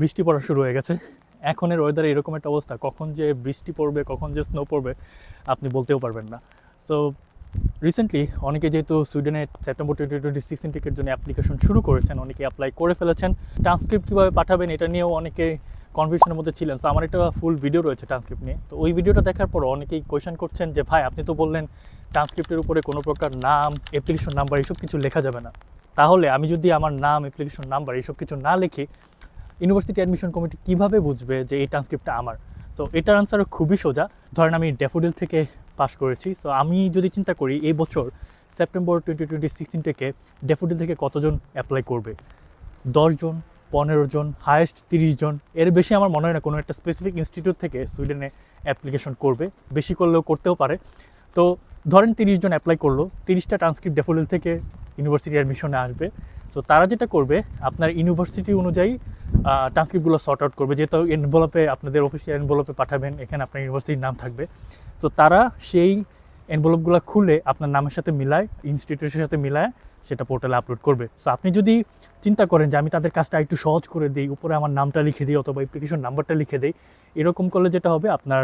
বৃষ্টি পড়া শুরু হয়ে গেছে। এখনের ওয়েদারে এরকম একটা অবস্থা। কখন যে বৃষ্টি পড়বে, কখন যে স্নো পড়বে, আপনি বলতেও পারবেন না। সো রিসেন্টলি অনেকে যেহেতু সুইডেনে সেপ্টেম্বর টোয়েন্টি টোয়েন্টি সিক্স ইন্টিকের জন্য অ্যাপ্লিকেশন শুরু করেছেন, অনেকে অ্যাপ্লাই করে ফেলেছেন। ট্রান্সক্রিপ্ট কীভাবে পাঠাবেন, এটা নিয়েও অনেকে কনফিউশনের মধ্যে ছিলেন। তো আমার একটা ফুল ভিডিও রয়েছে ট্রান্সক্রিপ্ট নিয়ে। তো ওই ভিডিওটা দেখার পর অনেকেই কোয়েশন করছেন যে, ভাই, আপনি তো বললেন ট্রান্সক্রিপ্টের উপরে কোনো প্রকার নাম অ্যাপ্লিকেশন নাম্বার এইসব কিছু লেখা যাবে না। তাহলে আমি যদি আমার নাম অ্যাপ্লিকেশন নাম্বার এইসব কিছু না লিখি ইউনিভার্সিটি অ্যাডমিশন কমিটি কীভাবে বুঝবে যে এই ট্রান্সক্রিপ্টটা আমার? তো এটার আনসার খুবই সোজা। ধরেন আমি ড্যাফোডিল থেকে পাস করেছি। সো আমি যদি চিন্তা করি, এই বছর সেপ্টেম্বর টোয়েন্টি টোয়েন্টি সিক্সটিন থেকে ড্যাফোডিল থেকে কতজন অ্যাপ্লাই করবে? দশজন পনেরো জন হায়েস্ট তিরিশ জন। এর বেশি আমার মনে হয় না কোনো একটা স্পেসিফিক ইনস্টিটিউট থেকে সুইডেনে অ্যাপ্লিকেশন করবে। বেশি করলেও করতেও পারে। তো, ধরেন তিরিশ জন অ্যাপ্লাই করল, তিরিশটা ট্রান্সক্রিপ্ট ডেফোডিল থেকে ইউনিভার্সিটি অ্যাডমিশনে আসবে। তো তারা যেটা করবে, আপনার ইউনিভার্সিটি অনুযায়ী ট্রান্সক্রিপ্টগুলো সর্ট আউট করবে। যেহেতু এনভেলপে আপনাদের অফিসিয়াল এনভেলপে পাঠাবেন, এখানে আপনার ইউনিভার্সিটির নাম থাকবে। তো তারা সেই এনভেলপগুলো খুলে আপনার নামের সাথে মিলায় ইনস্টিটিউটের সাথে মিলায়, সেটা পোর্টালে আপলোড করবে। সো আপনি যদি চিন্তা করেন যে আমি তাদের কাজটা একটু সহজ করে দিই, উপরে আমার নামটা লিখে দিই অথবা অ্যাপ্লিকেশন নাম্বারটা লিখে দিই, এরকম করলে যেটা হবে, আপনার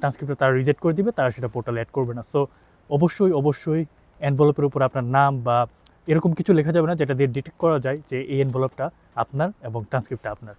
ট্রান্সক্রিপ্টটা তারা রিজেক্ট করে দিবে, তারা সেটা পোর্টালে অ্যাড করবে না। সো অবশ্যই অবশ্যই এনভেলপের উপর আপনার নাম বা এরকম কিছু লেখা যাবে না যেটা দিয়ে ডিটেক্ট করা যায় যে এই এনভেলপটা আপনার এবং ট্রান্সক্রিপ্টটা আপনার।